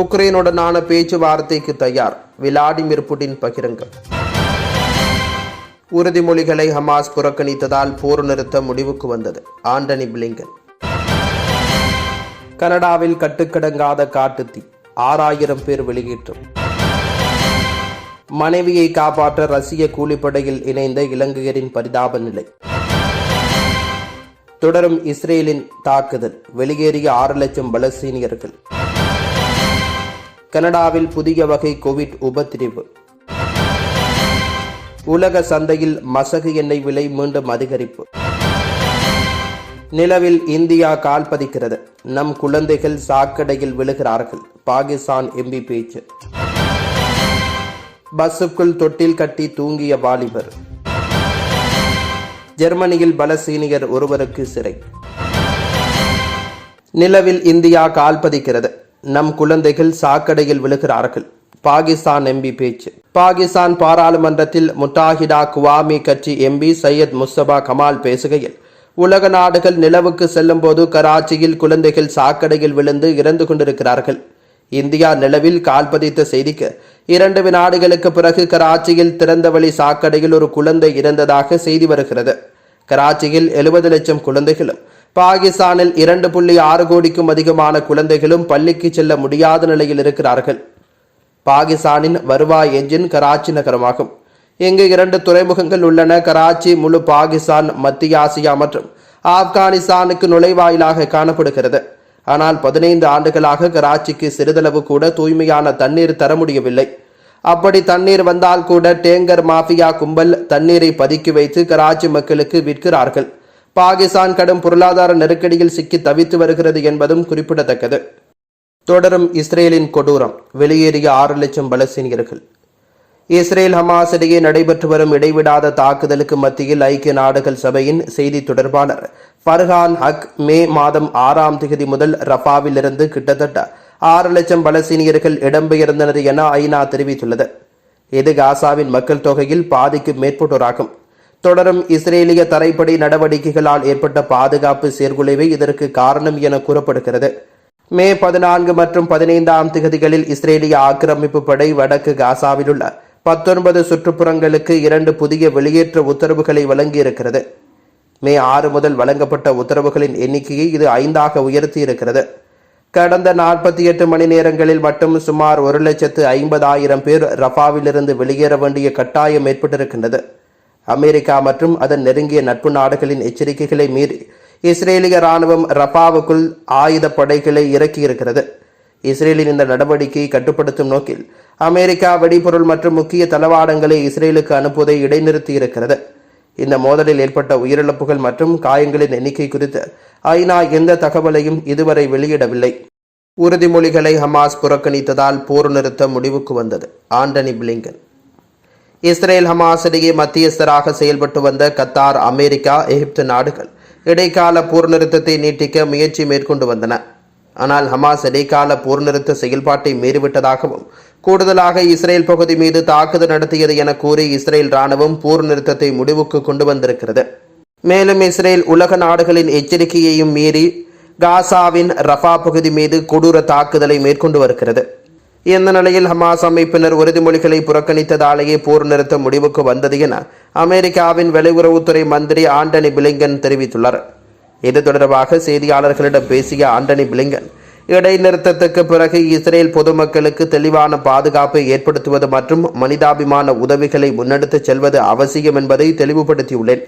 உக்ரைனுடனான பேச்சுவார்த்தைக்கு தயார். Vladimir Putin பகிரங்கம் உறுதிமொழிகளை ஹமாஸ் புறக்கணித்ததால் போர் நிறுத்த முடிவுக்கு வந்தது. Antony Blinken. கனடாவில் கட்டுக்கடங்காத காட்டுத்தீ ஆறாயிரம் பேர் வெளியேற்றம். மனைவியை காப்பாற்ற ரஷ்ய கூலிப்படையில் இணைந்த இலங்கையரின் பரிதாப நிலை. தொடரும் இஸ்ரேலின் தாக்குதல். வெளியேறிய ஆறு லட்சம் பலஸ்தீனியர்கள். கனடாவில் புதிய வகை கோவிட் உபத்திரிவு. உலக சந்தையில் மசகு எண்ணெய் விலை மீண்டும் அதிகரிப்பு. நிலவில் இந்தியா கால் பதிக்கிறது. நம் குழந்தைகள் சாக்கடையில் விழுகிறார்கள். பாகிஸ்தான் எம்பி பேச்சு. பஸ்ஸுக்குள் தொட்டில் கட்டி தூங்கிய வாலிபர். ஜெர்மனியில் பலஸ்தீனியர் ஒருவருக்கு சிறை. நிலவில் இந்தியா கால் பதிக்கிறது. நம் குழந்தைகள் சாக்கடையில் விழுகிறார்கள். பாகிஸ்தான் எம்பி பேச்சு. பாகிஸ்தான் பாராளுமன்றத்தில் முட்டாஹிடா குவாமி கட்சி எம்பி சையத் முஸ்தபா கமால் பேசுகையில் உலக நாடுகள் நிலவுக்கு செல்லும் போது கராச்சியில் குழந்தைகள் சாக்கடையில் விழுந்து இறந்து கொண்டிருக்கிறார்கள். இந்தியா நிலவில் கால் பதித்த செய்திக்கு இரண்டு வினாடிகளுக்கு பிறகு கராச்சியில் திறந்தவழி சாக்கடையில் ஒரு குழந்தை இறந்ததாக செய்தி வருகிறது. கராச்சியில் எழுபது லட்சம் குழந்தைகளும் பாகிஸ்தானில் இரண்டு புள்ளி ஆறு கோடிக்கும் அதிகமான குழந்தைகளும் பள்ளிக்கு செல்ல முடியாத நிலையில் இருக்கிறார்கள். பாகிஸ்தானின் வருவாய் எஞ்சின் கராச்சி நகரமாகும். இங்கு இரண்டு துறைமுகங்கள் உள்ளன. கராச்சி முழு பாகிஸ்தான் மத்திய ஆசியா மற்றும் ஆப்கானிஸ்தானுக்கு நுழைவாயிலாக காணப்படுகிறது. ஆனால் பதினைந்து ஆண்டுகளாக கராச்சிக்கு சிறிதளவு கூட தூய்மையான தண்ணீர் தர முடியவில்லை. அப்படி தண்ணீர் வந்தால் கூட டேங்கர் மாஃபியா கும்பல் தண்ணீரை பதுக்கி வைத்து கராச்சி மக்களுக்கு விற்கிறார்கள். பாகிஸ்தான் கடும் பொருளாதார நெருக்கடியில் சிக்கி தவித்து வருகிறது என்பதும் குறிப்பிடத்தக்கது. தொடரும் இஸ்ரேலின் கொடூரம். வெளியேறிய ஆறு லட்சம் பலஸ்தீனியர்கள். இஸ்ரேல் ஹமாஸ் இடையே நடைபெற்று வரும் இடைவிடாத தாக்குதலுக்கு மத்தியில் ஐக்கிய நாடுகள் சபையின் செய்தி தொடர்பாளர் ஃபர்ஹான் ஹக் மே மாதம் ஆறாம் தேதி முதல் ரஃபாவிலிருந்து கிட்டத்தட்ட ஆறு லட்சம் பலஸ்தீனியர்கள் இடம்பெயர்ந்தனர் என ஐநா தெரிவித்துள்ளது. இது காசாவின் மக்கள் தொகையில் பாதிக்கு மேற்பட்டோராகும். தொடரும் இஸ்ரேலிய தரைப்படை நடவடிக்கைகளால் ஏற்பட்ட பாதுகாப்பு சீர்குலைவே இதற்கு காரணம் என கூறப்படுகிறது. மே பதினான்கு மற்றும் பதினைந்தாம் திகதிகளில் இஸ்ரேலிய ஆக்கிரமிப்பு படை வடக்கு காசாவில் உள்ள பத்தொன்பது சுற்றுப்புறங்களுக்கு இரண்டு புதிய வெளியேற்ற உத்தரவுகளை வழங்கியிருக்கிறது. மே ஆறு முதல் வழங்கப்பட்ட உத்தரவுகளின் எண்ணிக்கையை இது ஐந்தாக உயர்த்தியிருக்கிறது. கடந்த நாற்பத்தி எட்டு மணி நேரங்களில் மட்டும் சுமார் ஒரு லட்சத்து ஐம்பதாயிரம் பேர் ரஃபாவிலிருந்து வெளியேற வேண்டிய கட்டாயம் ஏற்பட்டிருக்கின்றது. அமெரிக்கா மற்றும் அதன் நெருங்கிய நட்பு நாடுகளின் எச்சரிக்கைகளை மீறி இஸ்ரேலிய ராணுவம் ரஃபாவுக்குள் ஆயுத படைகளை இறக்கியிருக்கிறது. இஸ்ரேலின் இந்த நடவடிக்கையை கட்டுப்படுத்தும் நோக்கில் அமெரிக்கா வெடிபொருள் மற்றும் முக்கிய தளவாடங்களை இஸ்ரேலுக்கு அனுப்புவதை இடைநிறுத்தியிருக்கிறது. இந்த மோதலில் ஏற்பட்ட உயிரிழப்புகள் மற்றும் காயங்களின் எண்ணிக்கை குறித்து ஐநா எந்த தகவலையும் இதுவரை வெளியிடவில்லை. உறுதிமொழிகளை ஹமாஸ் புறக்கணித்ததால் போர் நிறுத்த முடிவுக்கு வந்தது. Antony Blinken. இஸ்ரேல் ஹமாஸ் இடையே மத்தியஸ்தராக செயல்பட்டு வந்த கத்தார் அமெரிக்கா எகிப்து நாடுகள் இடைக்கால போர் நிறுத்தத்தை நீட்டிக்க முயற்சி மேற்கொண்டு வந்தன. ஆனால் ஹமாஸ் இடைக்கால போர் நிறுத்த செயல்பாட்டை மீறிவிட்டதாகவும் கூடுதலாக இஸ்ரேல் பகுதி மீது தாக்குதல் நடத்தியது என கூறி இஸ்ரேல் ராணுவம் போர் நிறுத்தத்தை முடிவுக்கு கொண்டு வந்திருக்கிறது. மேலும் இஸ்ரேல் உலக நாடுகளின் எச்சரிக்கையையும் மீறி காசாவின் ரஃபா பகுதி மீது கொடூர தாக்குதலை மேற்கொண்டு வருகிறது. இந்த நிலையில் ஹமாஸ் அமைப்பினர் உறுதிமொழிகளை புறக்கணித்ததாலேயே போர் நிறுத்த முடிவுக்கு வந்தது என அமெரிக்காவின் வெளியுறவுத்துறை மந்திரி ஆண்டனி பிளிங்கன் தெரிவித்துள்ளார். இது தொடர்பாக செய்தியாளர்களிடம் பேசிய ஆண்டனி பிளிங்கன் இடைநிறுத்தத்துக்கு பிறகு இஸ்ரேல் பொதுமக்களுக்கு தெளிவான பாதுகாப்பை ஏற்படுத்துவது மற்றும் மனிதாபிமான உதவிகளை முன்னெடுத்துச் செல்வது அவசியம் என்பதை தெளிவுபடுத்தியுள்ளேன்.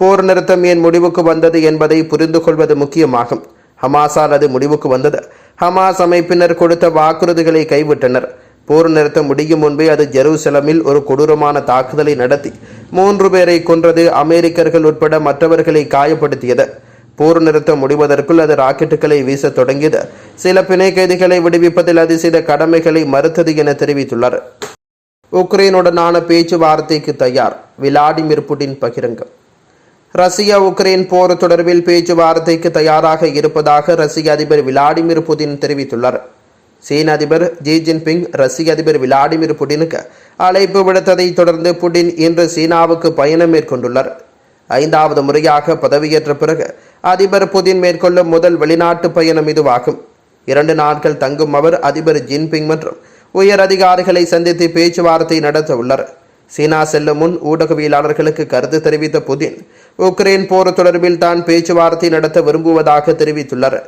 போர் நிறுத்தம் ஏன் முடிவுக்கு வந்தது என்பதை புரிந்து கொள்வது முக்கியமாகும். ஹமாஸால் அது முடிவுக்கு வந்தது. ஹமாஸ் அமைப்பினர் கொடுத்த வாக்குறுதிகளை கைவிட்டனர். போர் நிறுத்தம் முடியும் முன்பே அது ஜெருசலமில் ஒரு கொடூரமான தாக்குதலை நடத்தி மூன்று பேரை கொன்றது அமெரிக்கர்கள் உட்பட மற்றவர்களை காயப்படுத்தியது. போர் நிறுத்தம் முடிவதற்குள் அது ராக்கெட்டுகளை வீசத் தொடங்கியது. சில பிணை கைதிகளை விடுவிப்பதில் அது செய்த கடமைகளை மறுத்தது என தெரிவித்துள்ளார். உக்ரைனுடனான பேச்சுவார்த்தைக்கு தயார். விளாடிமிர் புடின் பகிரங்கம். ரஷ்யா உக்ரைன் போர் தொடர்பில் பேச்சுவார்த்தைக்கு தயாராக இருப்பதாக ரஷ்ய அதிபர் விளாடிமிர் புதின் தெரிவித்துள்ளார். சீன அதிபர் ஜி ஜின்பிங் ரஷ்ய அதிபர் விளாடிமிர் புடினுக்கு அழைப்பு விடுத்ததை தொடர்ந்து புடின் இன்று சீனாவுக்கு பயணம் மேற்கொண்டுள்ளார். ஐந்தாவது முறையாக பதவியேற்ற பிறகு அதிபர் புதின் மேற்கொள்ளும் முதல் வெளிநாட்டு பயணம் இதுவாகும். இரண்டு நாட்கள் தங்கும் அவர் அதிபர் ஜின்பிங் மற்றும் உயர் அதிகாரிகளை சந்தித்து பேச்சுவார்த்தை நடத்த உள்ளார் சீனா செல்லும் முன் ஊடகவியலாளர்களுக்கு கருத்து தெரிவித்த புதின் உக்ரைன் போர் தொடர்பில் தான் பேச்சுவார்த்தை நடத்த விரும்புவதாக தெரிவித்துள்ளார்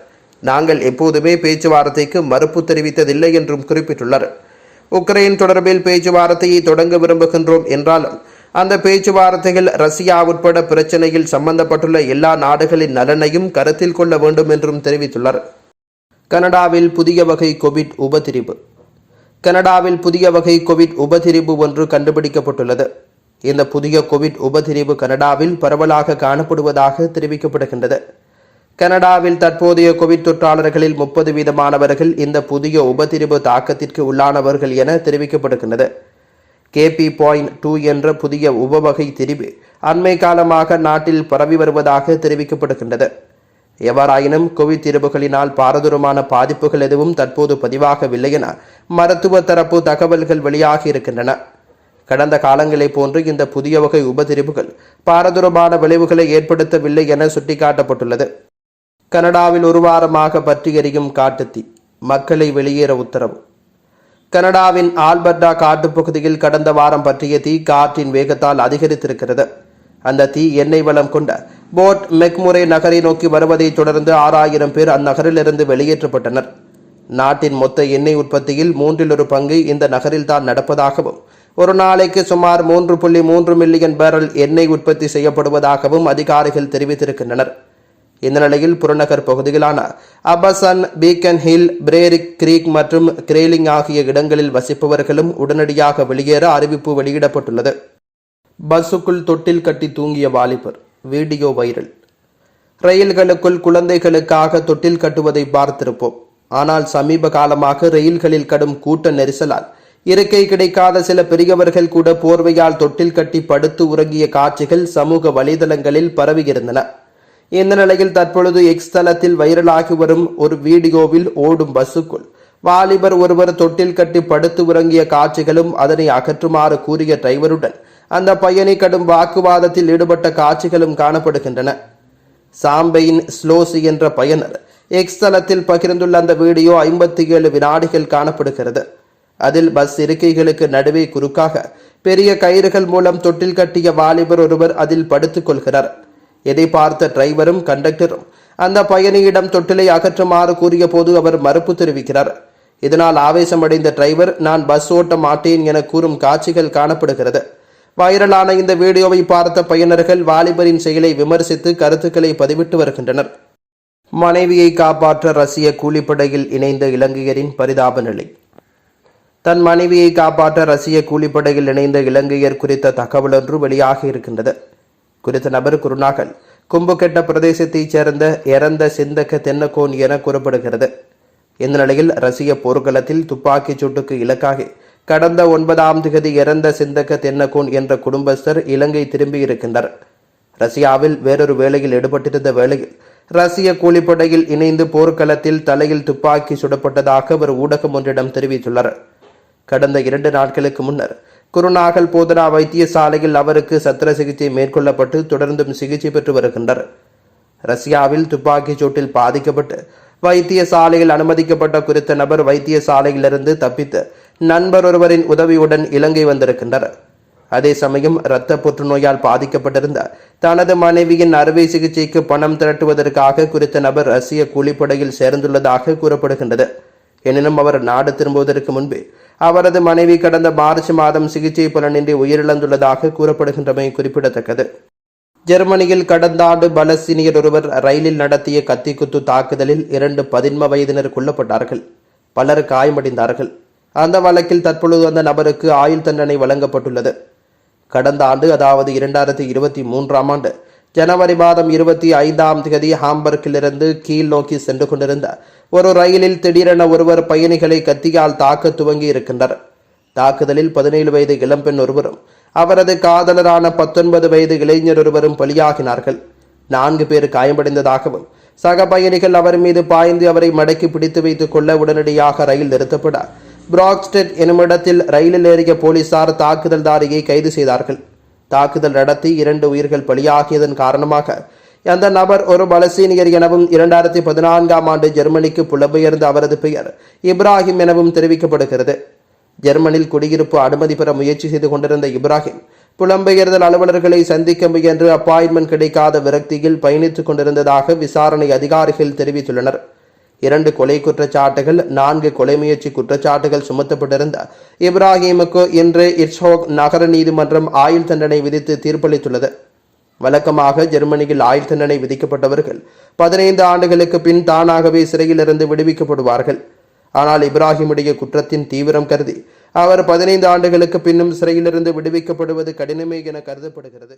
நாங்கள் எப்போதுமே பேச்சுவார்த்தைக்கு மறுப்பு தெரிவித்ததில்லை என்றும் குறிப்பிட்டுள்ளார் உக்ரைன் தொடர்பில் பேச்சுவார்த்தையை தொடங்க விரும்புகின்றோம் என்றாலும் அந்த பேச்சுவார்த்தைகள் ரஷ்யா உட்பட பிரச்சனையில் சம்பந்தப்பட்டுள்ள எல்லா நாடுகளின் நலனையும் கருத்தில் கொள்ள வேண்டும் என்றும் தெரிவித்துள்ளார் கனடாவில் புதிய வகை கோவிட் உபதிரிவு கனடாவில் புதிய வகை கோவிட் உபதிரிவு ஒன்று கண்டுபிடிக்கப்பட்டுள்ளது. இந்த புதிய கோவிட் உபதிரிவு கனடாவில் பரவலாக காணப்படுவதாக தெரிவிக்கப்படுகின்றது. கனடாவில் தற்போதைய கோவிட் தொற்றாளர்களில் முப்பது வீதமானவர்கள் இந்த புதிய உபதிரிவு தாக்கத்திற்கு உள்ளானவர்கள் என தெரிவிக்கப்படுகின்றது. கேபி பாயிண்ட் டூ என்ற புதிய உபவகை திரிவு அண்மை காலமாக நாட்டில் பரவி வருவதாக தெரிவிக்கப்படுகின்றது. எவ்வாறாயினும் கோவிட் திரிவுகளினால் பாரதூரமான பாதிப்புகள் எதுவும் தற்போது பதிவாகவில்லை என மருத்துவ தரப்பு தகவல்கள் வெளியாகி இருக்கின்றன. கடந்த காலங்களைப் போன்று இந்த புதிய வகை உபதிரிவுகள் பாரதூரமான விளைவுகளை ஏற்படுத்தவில்லை என சுட்டிக்காட்டப்பட்டுள்ளது. கனடாவில் ஒரு வாரமாக பற்றி எறியும் காட்டுத்தீ மக்களை வெளியேற உத்தரவு. கனடாவின் ஆல்பர்டா காட்டுப்பகுதியில் கடந்த வாரம் பற்றிய தீ காற்றின் வேகத்தால் அதிகரித்திருக்கிறது. அந்த தீ எண்ணெய் வளம் கொண்ட போட் மெக்முரே நகரை நோக்கி வருவதைத் தொடர்ந்து ஆறாயிரம் பேர் அந்நகரிலிருந்து வெளியேற்றப்பட்டனர். நாட்டின் மொத்த எண்ணெய் உற்பத்தியில் மூன்றில் ஒரு பங்கு இந்த நகரில்தான் நடப்பதாகவும் ஒரு நாளைக்கு சுமார் மூன்று புள்ளி மூன்று மில்லியன் பேரல் எண்ணெய் உற்பத்தி செய்யப்படுவதாகவும் அதிகாரிகள் தெரிவித்திருக்கின்றனர். இந்த நிலையில் புறநகர் பகுதிகளான Abasand Beacon Hill Prairie Creek மற்றும் கிரேலிங் ஆகிய இடங்களில் வசிப்பவர்களும் உடனடியாக வெளியேற அறிவிப்பு வெளியிடப்பட்டுள்ளது. பஸ்ஸுக்குள் தொட்டில் கட்டி தூங்கிய வாலிபர் வீடியோ வைரல். ரயில்களுக்குள் குழந்தைகளுக்காக தொட்டில் கட்டுவதை பார்த்திருப்போம். ஆனால் சமீப காலமாக ரயில்களில் கடும் கூட்ட நெரிசலால் இருக்கை கிடைக்காத சில பெரியவர்கள் கூட போர்வையால் தொட்டில் கட்டி படுத்து உறங்கிய காட்சிகள் சமூக வலைதளங்களில் பரவியிருந்தன. இந்த நிலையில் தற்பொழுது எக்ஸ் தளத்தில் வைரலாகி வரும் ஒரு வீடியோவில் ஓடும் பஸ்ஸுக்குள் வாலிபர் ஒருவர் தொட்டில் கட்டி படுத்து உறங்கிய காட்சிகளும் அதனை அகற்றுமாறு கூறிய டிரைவருடன் அந்த பயணி கடும் வாக்குவாதத்தில் ஈடுபட்ட காட்சிகளும் காணப்படுகின்றன. சாம்பையின் ஸ்லோசி என்ற பயனர் எக்ஸ் தளத்தில் பகிர்ந்துள்ள அந்த வீடியோ ஐம்பத்தி ஏழு வினாடிகள் காணப்படுகிறது. அதில் பஸ் இருக்கைகளுக்கு நடுவே குறுக்காக பெரிய கயிறுகள் மூலம் தொட்டில் கட்டிய வாலிபர் ஒருவர் அதில் படுத்துக் கொள்கிறார். எதை பார்த்த டிரைவரும் கண்டக்டரும் அந்த பயணியிடம் தொட்டிலை அகற்றுமாறு கூறிய போது அவர் மறுப்பு தெரிவிக்கிறார். இதனால் ஆவேசமடைந்த டிரைவர் நான் பஸ் ஓட்ட மாட்டேன் என கூறும் காட்சிகள் காணப்படுகிறது. வைரலான இந்த வீடியோவை பார்த்த பயனர்கள் வாலிபரின் செயலை விமர்சித்து கருத்துக்களை பதிவிட்டு வருகின்றனர். மனைவியை காப்பாற்ற ரஷ்ய கூலிப்படையில் இணைந்த இலங்கையரின் பரிதாப நிலை. தன் மனைவியை காப்பாற்ற ரஷ்ய கூலிப்படையில் இணைந்த இலங்கையர் குறித்த தகவல் ஒன்று வெளியாக இருக்கின்றது குறித்த நபர் குருநாகல் கும்புகெட்ட பிரதேசத்தைச் சேர்ந்த இறந்த சிந்தக்க தென்னக்கோன் என கூறப்படுகிறது. இந்த நிலையில் ரஷ்ய போர்க்களத்தில் துப்பாக்கிச் சூட்டுக்கு இலக்காகி கடந்த ஒன்பதாம் திகதி இறந்த சிந்தக்க தென்னக்கோன் என்ற குடும்பஸ்தர் இலங்கை திரும்பியிருக்கின்றனர் ரஷ்யாவில் வேறொரு வேலையில் ஈடுபட்டிருந்த வேளையில் ரஷ்ய கூலிப்படையில் இணைந்து போர்க்களத்தில் தலையில் துப்பாக்கி சுடப்பட்டதாக அவர் ஊடகம் ஒன்றிடம் தெரிவித்துள்ளார். கடந்த இரண்டு நாட்களுக்கு முன்னர் குருநாகல் போதனா வைத்தியசாலையில் அவருக்கு சத்திர சிகிச்சை மேற்கொள்ளப்பட்டு தொடர்ந்தும் சிகிச்சை பெற்று வருகின்றார் ரஷ்யாவில் துப்பாக்கிச் சூட்டில் பாதிக்கப்பட்டு வைத்தியசாலையில் அனுமதிக்கப்பட்ட குறித்த நபர் வைத்தியசாலையிலிருந்து தப்பித்து நண்பர் ஒருவரின் உதவியுடன் இலங்கை வந்திருக்கின்றனர். அதே சமயம் இரத்த புற்றுநோயால் பாதிக்கப்பட்டிருந்த தனது மனைவியின் அறுவை சிகிச்சைக்கு பணம் திரட்டுவதற்காக குறித்த நபர் ரஷ்ய கூலிப்படையில் சேர்ந்துள்ளதாக கூறப்படுகின்றது. எனினும் அவர் நாடு திரும்புவதற்கு முன்பே அவரது மனைவி கடந்த மார்ச் மாதம் சிகிச்சை பலனின்றி உயிரிழந்துள்ளதாக கூறப்படுகின்றமை குறிப்பிடத்தக்கது. ஜெர்மனியில் கடந்த ஆண்டு பலஸ்தீனியர் ஒருவர் ரயிலில் நடத்திய கத்திக்குத்து தாக்குதலில் இரண்டு பதின்ம வயதினர் கொல்லப்பட்டார்கள். பலர் காயமடைந்தார்கள். அந்த வழக்கில் தற்பொழுது அந்த நபருக்கு ஆயுள் தண்டனை வழங்கப்பட்டுள்ளது. கடந்த ஆண்டு அதாவது இரண்டாயிரத்தி இருபத்தி மூன்றாம் ஆண்டு ஜனவரி மாதம் இருபத்தி ஐந்தாம் தேதி ஹாம்பர்க்கிலிருந்து கீழ் நோக்கி சென்று கொண்டிருந்த ஒரு ரயிலில் திடீரென ஒருவர் பயணிகளை கத்தியால் தாக்க துவங்கி இருக்கின்றனர். தாக்குதலில் பதினேழு வயது இளம்பெண் ஒருவரும் அவரது காதலரான பத்தொன்பது வயது இளைஞர் ஒருவரும் பலியாகினார்கள். நான்கு பேர் காயமடைந்ததாகவும் சக பயணிகள் அவர் மீது பாய்ந்து அவரை மடக்கி பிடித்து வைத்துக் கொள்ள உடனடியாக ரயில் நிறுத்தப்பட பிராக்ஸ்டெட் எனுமிடத்தில் ரயிலில் ஏறிய போலீசார் தாக்குதல்தாரியை கைது செய்தார்கள். தாக்குதல் நடத்தி இரண்டு உயிர்கள் பலியாகியதன் காரணமாக அந்த நபர் ஒரு பலசீனியர் எனவும் இரண்டாயிரத்தி பதினான்காம் ஆண்டு ஜெர்மனிக்கு புலம்பெயர்ந்த அவரது பெயர் இப்ராஹிம் எனவும் தெரிவிக்கப்படுகிறது. ஜெர்மனில் குடியிருப்பு அனுமதி பெற முயற்சி செய்து கொண்டிருந்த இப்ராஹிம் புலம்பெயர்தல் அலுவலர்களை சந்திக்க முயன்று அப்பாயின்மெண்ட் கிடைக்காத விரக்தியில் பயணித்துக் கொண்டிருந்ததாக விசாரணை அதிகாரிகள் தெரிவித்துள்ளனர். இரண்டு கொலை குற்றச்சாட்டுகள் நான்கு கொலை முயற்சி குற்றச்சாட்டுகள் சுமத்தப்பட்டிருந்த இப்ராஹிமுக்கு இன்று இர்ஷோக் நகர நீதிமன்றம் ஆயுள் தண்டனை விதித்து தீர்ப்பளித்துள்ளது. வழக்கமாக ஜெர்மனியில் ஆயுள் தண்டனை விதிக்கப்பட்டவர்கள் பதினைந்து ஆண்டுகளுக்கு பின் தானாகவே சிறையிலிருந்து விடுவிக்கப்படுவார்கள். ஆனால் இப்ராஹிமுடைய குற்றத்தின் தீவிரம் கருதி அவர் பதினைந்து ஆண்டுகளுக்கு பின்னும் சிறையிலிருந்து விடுவிக்கப்படுவது கடினமே என கருதப்படுகிறது.